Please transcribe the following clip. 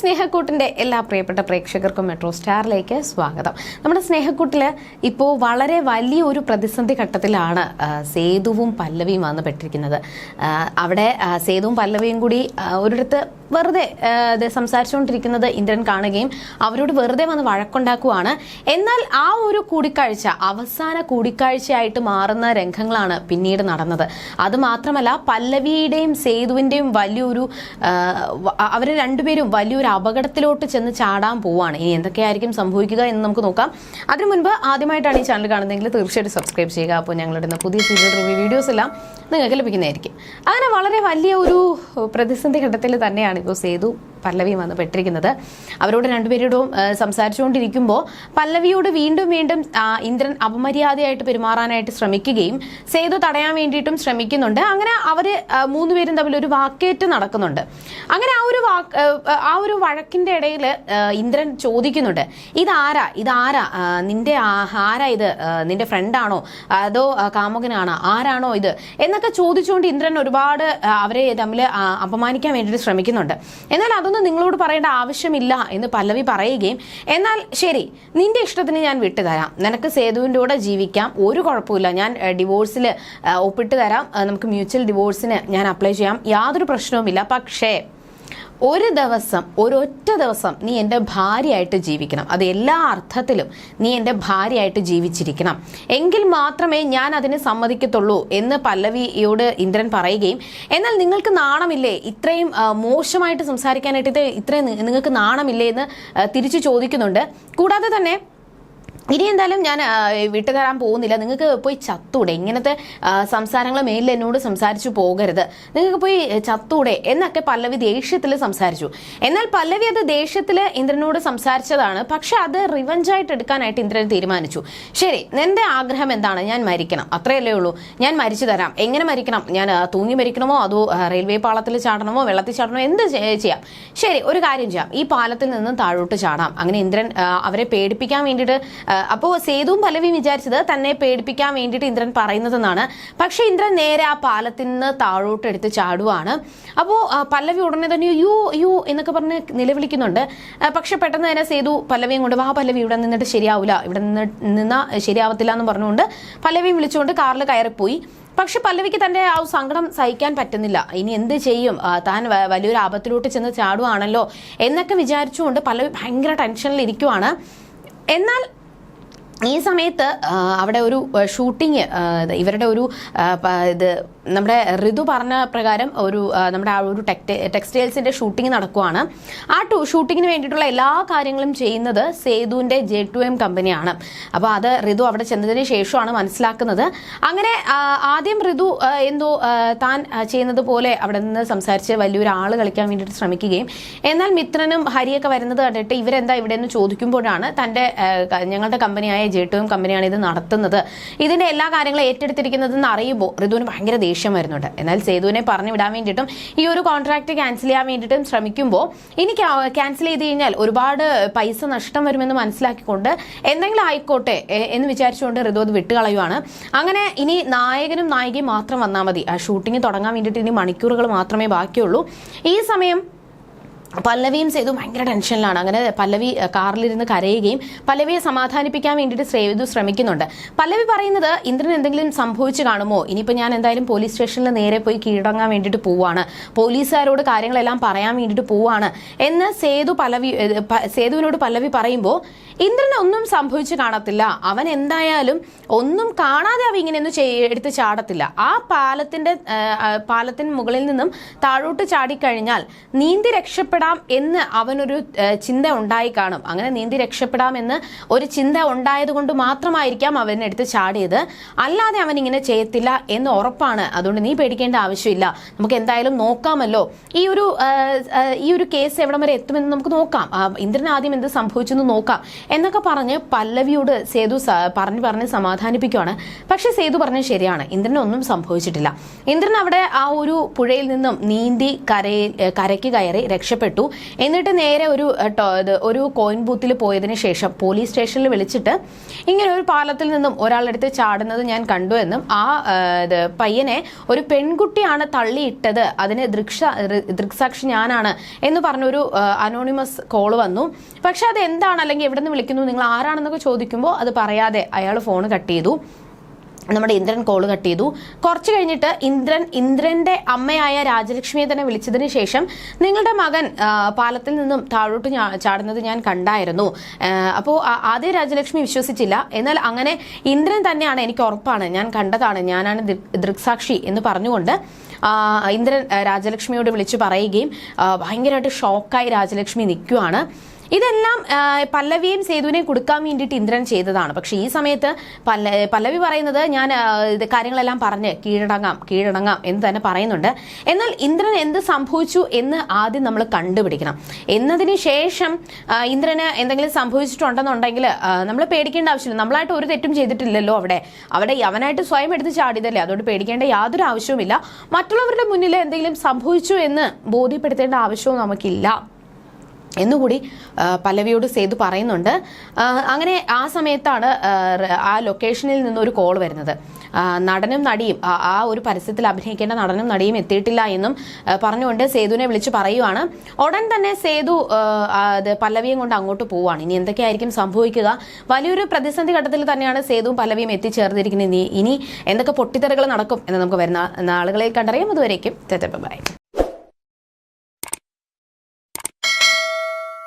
സ്നേഹക്കൂട്ടിന്റെ എല്ലാ പ്രിയപ്പെട്ട പ്രേക്ഷകർക്കും മെട്രോ സ്റ്റാറിലേക്ക് സ്വാഗതം. നമ്മുടെ സ്നേഹക്കൂട്ടിൽ ഇപ്പോൾ വളരെ വലിയ ഒരു പ്രതിസന്ധി ഘട്ടത്തിലാണ് സേതുവും പല്ലവിയും വന്ന് പെട്ടിരിക്കുന്നത് അവിടെ സേതുവും പല്ലവിയും കൂടി ഒരിടത്ത് വെറുതെ സംസാരിച്ചുകൊണ്ടിരിക്കുന്നത് ഇന്ദ്രൻ കാണുകയും അവരോട് വെറുതെ വന്ന് വഴക്കുണ്ടാക്കുവാണ്. എന്നാൽ ആ ഒരു കൂടിക്കാഴ്ച അവസാന കൂടിക്കാഴ്ചയായിട്ട് മാറുന്ന രംഗങ്ങളാണ് പിന്നീട് നടന്നത്. അത് മാത്രമല്ല പല്ലവിയുടെയും സേതുവിന്റെയും വലിയൊരു അവർ രണ്ടുപേരും വലിയൊരു അപകടത്തിലോട്ട് ചെന്ന് ചാടാൻ പോവാണ്. ഇനി എന്തൊക്കെയായിരിക്കും സംഭവിക്കുക എന്ന് നമുക്ക് നോക്കാം. അതിനു മുൻപ് ആദ്യമായിട്ടാണ് ഈ ചാനൽ കാണുന്നതെങ്കിൽ തീർച്ചയായിട്ടും സബ്സ്ക്രൈബ് ചെയ്യുക. അപ്പോൾ ഞങ്ങളുടെ പുതിയ സീരിയൽ റിവ്യൂ വീഡിയോസ് എല്ലാം നിങ്ങൾക്ക് ലഭിക്കുന്നതായിരിക്കും. അങ്ങനെ വളരെ വലിയ ഒരു പ്രതിസന്ധി ഘട്ടത്തിൽ തന്നെയാണ് ഇപ്പോൾ സേതു പല്ലവിയും വന്ന് പെട്ടിരിക്കുന്നത്. അവരോട് രണ്ടുപേരോടും സംസാരിച്ചുകൊണ്ടിരിക്കുമ്പോൾ പല്ലവിയോട് വീണ്ടും വീണ്ടും ഇന്ദ്രൻ അപമര്യാദയായിട്ട് പെരുമാറാനായിട്ട് ശ്രമിക്കുകയും സേതു തടയാൻ വേണ്ടിയിട്ടും ശ്രമിക്കുന്നുണ്ട്. അങ്ങനെ അവർ ആ, മൂന്നുപേരും തമ്മിൽ ഒരു വാക്കേറ്റ് നടക്കുന്നുണ്ട്. അങ്ങനെ ആ ഒരു വാക്ക് ആ, ഒരു വഴക്കിന്റെ ഇടയിൽ ഇന്ദ്രൻ ചോദിക്കുന്നുണ്ട് ഇതാരാ? ഇതാരാ? നിന്റെ ആരാ ഇത്? നിന്റെ ഫ്രണ്ടാണോ? അതോ കാമുകനാണോ? ആരാണോ ഇത്? എന്നൊക്കെ ചോദിച്ചുകൊണ്ട് ഇന്ദ്രൻ ഒരുപാട് അവരെ തമ്മിൽ അപമാനിക്കാൻ വേണ്ടിയിട്ട് ശ്രമിക്കുന്നുണ്ട്. എന്നാൽ അതൊന്നും നിങ്ങളോട് പറയേണ്ട ആവശ്യമില്ല എന്ന് പല്ലവി പറയുകയും എന്നാൽ ശരി നിന്റെ ഇഷ്ടത്തിന് ഞാൻ വിട്ടുതരാം. നിനക്ക് സേതുവിന്റെ കൂടെ ജീവിക്കാം. ഒരു കുഴപ്പമില്ല ഞാൻ ഡിവോഴ്സിൽ ഒപ്പിട്ട് തരാം. നമുക്ക് മ്യൂച്വൽ ഡിവോഴ്സിന് ഞാൻ അപ്ലൈ ചെയ്യാം. യാതൊരു പ്രശ്നവുമില്ല. പക്ഷേ ഒരു ദിവസം ഒരൊറ്റ ദിവസം നീ എന്റെ ഭാര്യയായിട്ട് ജീവിക്കണം. അത് എല്ലാ അർത്ഥത്തിലും നീ എന്റെ ഭാര്യയായിട്ട് ജീവിച്ചിരിക്കണം. എങ്കിൽ മാത്രമേ ഞാൻ അതിന് സമ്മതിക്കത്തുള്ളൂ എന്ന് പല്ലവിയോട് ഇന്ദ്രൻ പറയുകയും എന്നാൽ നിങ്ങൾക്ക് നാണമില്ലേ? ഇത്രയും മോശമായിട്ട് സംസാരിക്കാനായിട്ട് ഇത് ഇത്രയും നിങ്ങൾക്ക് നാണമില്ലേ? എന്ന് തിരിച്ചു ചോദിക്കുന്നുണ്ട്. കൂടാതെ തന്നെ ഇനി എന്തായാലും ഞാൻ വിട്ടുതരാൻ പോകുന്നില്ല. നിങ്ങൾക്ക് പോയി ചത്തൂടെ. ഇങ്ങനത്തെ സംസാരങ്ങൾ മേലിൽ എന്നോട് സംസാരിച്ചു പോകരുത്. നിങ്ങൾക്ക് പോയി ചത്തൂടെ എന്നൊക്കെ പല്ലവി ദേഷ്യത്തിൽ സംസാരിച്ചു. എന്നാൽ പല്ലവി അത് ദേഷ്യത്തിൽ ഇന്ദ്രനോട് സംസാരിച്ചതാണ്. പക്ഷെ അത് റിവഞ്ചായിട്ട് എടുക്കാനായിട്ട് ഇന്ദ്രൻ തീരുമാനിച്ചു. ശരി എന്റെ ആഗ്രഹം എന്താണ്? ഞാൻ മരിക്കണം. അത്രയല്ലേ ഉള്ളൂ. ഞാൻ മരിച്ചു തരാം. എങ്ങനെ മരിക്കണം? ഞാൻ തൂങ്ങി മരിക്കണമോ? അതോ റെയിൽവേ പാളത്തിൽ ചാടണമോ? വെള്ളത്തിൽ ചാടണമോ? എന്ത് ചെയ്യാം? ശരി ഒരു കാര്യം ചെയ്യാം. ഈ പാലത്തിൽ നിന്ന് താഴോട്ട് ചാടാം. അങ്ങനെ ഇന്ദ്രൻ അവരെ പേടിപ്പിക്കാൻ വേണ്ടിയിട്ട് അപ്പോൾ സേതുവും പലവിയും വിചാരിച്ചത് തന്നെ പേടിപ്പിക്കാൻ വേണ്ടിയിട്ട് ഇന്ദ്രൻ പറയുന്നതെന്നാണ്. പക്ഷേ ഇന്ദ്രൻ നേരെ ആ പാലത്തിൽ നിന്ന് താഴോട്ട് എടുത്ത് ചാടുവാണ്. അപ്പോൾ പല്ലവി ഉടനെ തന്നെ യു യു എന്നൊക്കെ പറഞ്ഞ് നിലവിളിക്കുന്നുണ്ട്. പക്ഷെ പെട്ടെന്ന് തന്നെ സേതു പല്ലവിയും കൊണ്ട് വാ പല്ലവി ഇവിടെ നിന്നിട്ട് ശരിയാവില്ല ഇവിടെ നിന്ന് നിന്നാ ശരിയാവത്തില്ല എന്ന് പറഞ്ഞുകൊണ്ട് പല്ലവിയും വിളിച്ചുകൊണ്ട് കാറിൽ കയറിപ്പോയി. പക്ഷെ പല്ലവിക്ക് തന്റെ ആ സങ്കടം സഹിക്കാൻ പറ്റുന്നില്ല. ഇനി എന്ത് ചെയ്യും? താൻ വലിയൊരു ആപത്തിലോട്ട് ചെന്ന് ചാടുവാണല്ലോ എന്നൊക്കെ വിചാരിച്ചുകൊണ്ട് പല്ലവി ഭയങ്കര ടെൻഷനിൽ ഇരിക്കുവാണ് എന്നാൽ ഈ സമയത്ത് അവിടെ ഒരു ഷൂട്ടിങ് ഇവരുടെ ഒരു ഇത് നമ്മുടെ ഋതു പറഞ്ഞ പ്രകാരം ഒരു നമ്മുടെ ആ ഒരു ടെക്ടെ ടെക്സ്റ്റൈൽസിന്റെ ഷൂട്ടിംഗ് നടക്കുവാണ്. ആ ടു ഷൂട്ടിങ്ങിന് വേണ്ടിയിട്ടുള്ള എല്ലാ കാര്യങ്ങളും ചെയ്യുന്നത് സേതുവിന്റെ ജെ ടു എം കമ്പനിയാണ്. അപ്പോൾ അത് ഋതു അവിടെ ചെന്നതിന് ശേഷമാണ് മനസ്സിലാക്കുന്നത്. അങ്ങനെ ആദ്യം ഋതു എന്തോ താൻ ചെയ്യുന്നത് പോലെ അവിടെ നിന്ന് സംസാരിച്ച് വലിയൊരു കളിക്കാൻ വേണ്ടിയിട്ട് ശ്രമിക്കുകയും എന്നാൽ മിത്രനും ഹരിയൊക്കെ വരുന്നത് കണ്ടിട്ട് ഇവരെന്താ ഇവിടെ നിന്ന് ചോദിക്കുമ്പോഴാണ് തന്റെ ഞങ്ങളുടെ കമ്പനിയായ ജെ ടു എം കമ്പനിയാണ് ഇത് നടത്തുന്നത്. ഇതിന്റെ എല്ലാ കാര്യങ്ങളും ഏറ്റെടുത്തിരിക്കുന്നതെന്ന് അറിയുമ്പോൾ ഋതുവിന് ഭയങ്കര ദേഷ്യം വരുന്നുണ്ട്. എന്നാൽ സേതുവിനെ പറഞ്ഞു വിടാൻ വേണ്ടിയിട്ടും ഈ ഒരു കോൺട്രാക്ട് ക്യാൻസൽ ചെയ്യാൻ വേണ്ടിയിട്ടും ശ്രമിക്കുമ്പോൾ ഇനി ക്യാൻസൽ ചെയ്ത് കഴിഞ്ഞാൽ ഒരുപാട് പൈസ നഷ്ടം വരുമെന്ന് മനസ്സിലാക്കിക്കൊണ്ട് എന്തെങ്കിലും ആയിക്കോട്ടെ എന്ന് വിചാരിച്ചുകൊണ്ട് ഋതു അത് വിട്ടുകളയുവാണ്. അങ്ങനെ ഇനി നായകനും നായികയും മാത്രം വന്നാൽ മതി. ആ ഷൂട്ടിംഗ് തുടങ്ങാൻ വേണ്ടിയിട്ട് ഇനി മണിക്കൂറുകൾ മാത്രമേ ബാക്കിയുള്ളൂ. ഈ സമയം പല്ലവിയും സേതു ഭയങ്കര ടെൻഷനിലാണ്. അങ്ങനെ പല്ലവി കാറിലിരുന്ന് കരയുകയും പല്ലവിയെ സമാധാനിപ്പിക്കാൻ വേണ്ടിയിട്ട് സേതു ശ്രമിക്കുന്നുണ്ട്. പല്ലവി പറയുന്നത് ഇന്ദ്രൻ എന്തെങ്കിലും സംഭവിച്ചു കാണുമോ? ഇനിയിപ്പോൾ ഞാൻ എന്തായാലും പോലീസ് സ്റ്റേഷനിൽ നേരെ പോയി കീഴടങ്ങാൻ വേണ്ടിയിട്ട് പോവാണ്. പോലീസുകാരോട് കാര്യങ്ങളെല്ലാം പറയാൻ വേണ്ടിയിട്ട് പോവാണ്. എന്ന് സേതു പല്ലവി സേതുവിനോട് പല്ലവി പറയുമ്പോൾ ഇന്ദ്രന് ഒന്നും സംഭവിച്ചു കാണത്തില്ല. അവൻ എന്തായാലും ഒന്നും കാണാതെ അവ ഇങ്ങനെയൊന്നും എടുത്ത് ചാടത്തില്ല. ആ പാലത്തിന്റെ പാലത്തിന് മുകളിൽ നിന്നും താഴോട്ട് ചാടിക്കഴിഞ്ഞാൽ നീന്തി രക്ഷപ്പെടാം എന്ന് അവനൊരു ചിന്ത ഉണ്ടായി കാണും. അങ്ങനെ നീന്തി രക്ഷപ്പെടാം എന്ന് ഒരു ചിന്ത ഉണ്ടായതുകൊണ്ട് മാത്രമായിരിക്കാം അവനെടുത്ത് ചാടിയത്. അല്ലാതെ അവൻ ഇങ്ങനെ ചെയ്യത്തില്ല എന്ന് ഉറപ്പാണ്. അതുകൊണ്ട് നീ പേടിക്കേണ്ട ആവശ്യമില്ല. നമുക്ക് എന്തായാലും നോക്കാമല്ലോ. ഈ ഒരു ഈ ഒരു കേസ് എവിടം വരെ എത്തുമെന്ന് നമുക്ക് നോക്കാം. ഇന്ദ്രൻ ആദ്യം എന്ത് സംഭവിച്ചെന്ന് നോക്കാം. എന്നൊക്കെ പറഞ്ഞ് പല്ലവിയോട് സേതു പറഞ്ഞു പറഞ്ഞ് സമാധാനിപ്പിക്കുകയാണ് പക്ഷെ സേതു പറഞ്ഞത് ശരിയാണ്. ഇന്ദ്രനൊന്നും സംഭവിച്ചിട്ടില്ല. ഇന്ദ്രൻ അവിടെ ആ ഒരു പുഴയിൽ നിന്നും നീന്തി കരയിൽ കരയ്ക്ക് കയറി രക്ഷപ്പെട്ടു. ഇട്ടു എന്നിട്ട് നേരെ ഒരു ഒരു കോയിൻ ബൂത്തിൽ പോയതിനു ശേഷം പോലീസ് സ്റ്റേഷനിൽ വിളിച്ചിട്ട് ഇങ്ങനെ ഒരു പാലത്തിൽ നിന്നും ഒരാളെടുത്ത് ചാടുന്നത് ഞാൻ കണ്ടു എന്നും ആ പയ്യനെ ഒരു പെൺകുട്ടിയാണ് തള്ളിയിട്ടത്. അതിന് ദൃക്ഷ ദൃക്സാക്ഷി ഞാനാണ് എന്ന് പറഞ്ഞൊരു അനോണിമസ് കോൾ വന്നു. പക്ഷെ അത് എന്താണ് അല്ലെങ്കിൽ എവിടെ നിന്ന് വിളിക്കുന്നു? നിങ്ങൾ ആരാണെന്നൊക്കെ ചോദിക്കുമ്പോൾ അത് പറയാതെ അയാൾ ഫോൺ കട്ട് ചെയ്തു. നമ്മുടെ ഇന്ദ്രൻ കോൾ കട്ട് ചെയ്തു. കുറച്ച് കഴിഞ്ഞിട്ട് ഇന്ദ്രൻ ഇന്ദ്രന്റെ അമ്മയായ രാജലക്ഷ്മിയെ തന്നെ വിളിച്ചതിന് ശേഷം നിങ്ങളുടെ മകൻ പാലത്തിൽ നിന്നും താഴോട്ട് ചാടുന്നത് ഞാൻ കണ്ടായിരുന്നു. അപ്പോൾ ആദ്യം രാജലക്ഷ്മി വിശ്വസിച്ചില്ല. എന്നാൽ അങ്ങനെ ഇന്ദ്രൻ തന്നെയാണ് എനിക്ക് ഉറപ്പാണ്. ഞാൻ കണ്ടതാണ്. ഞാനാണ് ദൃക്സാക്ഷി എന്ന് പറഞ്ഞുകൊണ്ട് ഇന്ദ്രൻ രാജലക്ഷ്മിയോട് വിളിച്ചു പറയുകയും ഭയങ്കരമായിട്ട് ഷോക്കായി രാജലക്ഷ്മി നിൽക്കുവാണ്. ഇതെല്ലാം പല്ലവിയും സേതുവിനെയും കൊടുക്കാൻ വേണ്ടിയിട്ട് ഇന്ദ്രൻ ചെയ്തതാണ്. പക്ഷെ ഈ സമയത്ത് പല്ല പല്ലവി പറയുന്നത് ഞാൻ ഇത് കാര്യങ്ങളെല്ലാം പറഞ്ഞ് കീഴടങ്ങാം കീഴടങ്ങാം എന്ന് തന്നെ പറയുന്നുണ്ട്. എന്നാൽ ഇന്ദ്രൻ എന്ത് സംഭവിച്ചു എന്ന് ആദ്യം നമ്മൾ കണ്ടുപിടിക്കണം. എന്നതിന് ശേഷം ഇന്ദ്രന് എന്തെങ്കിലും സംഭവിച്ചിട്ടുണ്ടെന്നുണ്ടെങ്കിൽ നമ്മൾ പേടിക്കേണ്ട ആവശ്യമില്ല. നമ്മളായിട്ട് ഒരു തെറ്റും ചെയ്തിട്ടില്ലല്ലോ അവിടെ. അവിടെ അവനായിട്ട് സ്വയം എടുത്ത് ചാടിയതല്ലേ? അതുകൊണ്ട് പേടിക്കേണ്ട യാതൊരു ആവശ്യവുമില്ല. മറ്റുള്ളവരുടെ മുന്നിൽ എന്തെങ്കിലും സംഭവിച്ചു എന്ന് ബോധ്യപ്പെടുത്തേണ്ട ആവശ്യവും നമുക്കില്ല. എന്നുകൂടി പല്ലവിയോട് സേതു പറയുന്നുണ്ട്. അങ്ങനെ ആ സമയത്താണ് ആ, ലൊക്കേഷനിൽ നിന്ന് നിന്നൊരു കോൾ വരുന്നത്. നടനും നടിയും ആ- ഒരു പരസ്യത്തിൽ അഭിനയിക്കേണ്ട നടനും നടിയും എത്തിയിട്ടില്ല എന്നും പറഞ്ഞുകൊണ്ട് സേതുവിനെ വിളിച്ച് പറയുവാണ്. ഉടൻ തന്നെ സേതു പല്ലവിയും കൊണ്ട് അങ്ങോട്ട് പോവാണ്. ഇനി എന്തൊക്കെയായിരിക്കും സംഭവിക്കുക? വലിയൊരു പ്രതിസന്ധി ഘട്ടത്തിൽ തന്നെയാണ് സേതുവും പല്ലവിയും എത്തിച്ചേർന്നിരിക്കുന്നത്. ഇനി ഇനി എന്തൊക്കെ പൊട്ടിത്തെറികൾ നടക്കും എന്ന് നമുക്ക് വരുന്ന ആളുകളെ കണ്ടറിയാം. അതുവരേക്കും ബൈ.